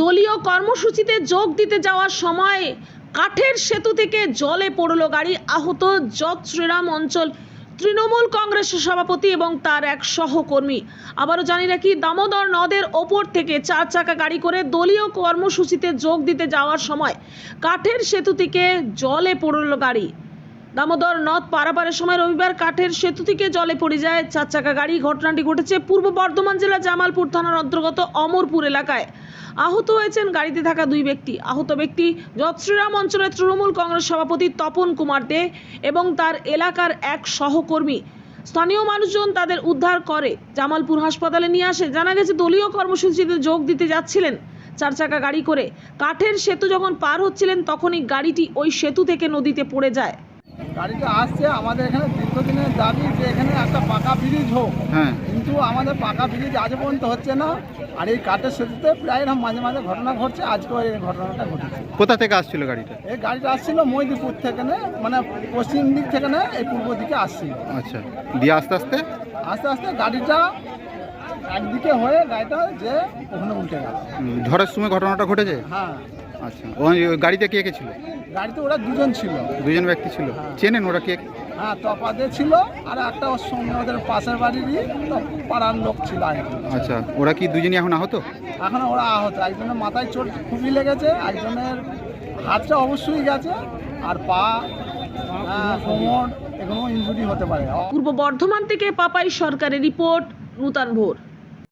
দলীয় কর্মসূচিতে যোগ দিতে যাওয়ার সময় কাঠের সেতু থেকে জলে পড়ল গাড়ি, আহত যত শ্রীরাম অঞ্চল, তৃণমূল কংগ্রেসের সভাপতি এবং তার এক সহকর্মী। আবারও জানি রাখি দামোদর নদের ওপর থেকে চার চাকা গাড়ি করে দলীয় কর্মসূচিতে যোগ দিতে যাওয়ার সময় কাঠের সেতু থেকে জলে পড়ল গাড়ি। দামোদর নদ পারাপারের সময় রবিবার কাঠের সেতু থেকে জলে পড়ে যায়, চার চাকা গাড়ি, ঘটনাটি ঘটেছে পূর্ব বর্ধমান জেলা জামালপুর থানার অন্তর্গত অমরপুর এলাকায়। আহত হয়েছেন গাড়িতে থাকা দুই ব্যক্তি। আহত ব্যক্তি যৎশ্রীরাম অঞ্চলের তৃণমূল কংগ্রেস সভাপতি তপন কুমার দে এবং তার এলাকার এক সহকর্মী। স্থানীয় মানুষজন তাদের উদ্ধার করে। জামালপুর হাসপাতালে নিয়ে আসে। জানা গেছে দলীয় কর্মসূচিতে যোগ দিতে যাচ্ছিলেন। চার চাকা গাড়ি করে। কাঠের সেতু যখন পার হচ্ছিলেন, তখনই গাড়িটি ওই সেতু থেকে নদীতে পড়ে যায়। গাড়িটা আসছে আমাদের এখানে দীর্ঘদিনের দাবি যে এখানে একটা পাকা ব্রিজ হোক। হ্যাঁ। কিন্তু আমাদের পাকা ব্রিজ আজ পর্যন্ত হচ্ছে না। আর এই কাঠের সেতুতে প্রায় এরকম মাঝে মাঝে ঘটনা ঘটছে আজকেও এই ঘটনাটা ঘটেছে। কোথা থেকে আসছিল গাড়িটা? এই গাড়িটা আসছিল মহিদিপুর থেকে না মানে পশ্চিম দিক থেকে না এই পূর্ব দিকে আসছিল। আচ্ছা দিয়ে আস্তে আস্তে? আস্তে আস্তে গাড়িটা একদিকে হয়ে গাড়িটা যে ওখানে উল্টে গেল। ঝড়ের সময় ঘটনাটা ঘটেছে? হ্যাঁ। আচ্ছা। ওই গাড়িতে কে কে ছিল? গাড়িতে ওরা দুজন ছিল। দুজন ব্যক্তি ছিল। হ্যাঁ। চেনেন ওরা কে? হ্যাঁ তপাতে ছিল আর একটা ওর সঙ্গে ওদের পাশের বাড়িরই তো পাড়ার লোক ছিল আচ্ছা ওরা কি দুজনই এখন আহত? এখন ওরা আহত। একজনের মাথায় চোট খুবই লেগেছে একজনের হাতটা অবশ্যই গেছে আর পা কোমর এগুলো ইনজুরি হতে পারে। পূর্ব বর্ধমান থেকে পাপাই সরকারের রিপোর্ট নূতন ভোর।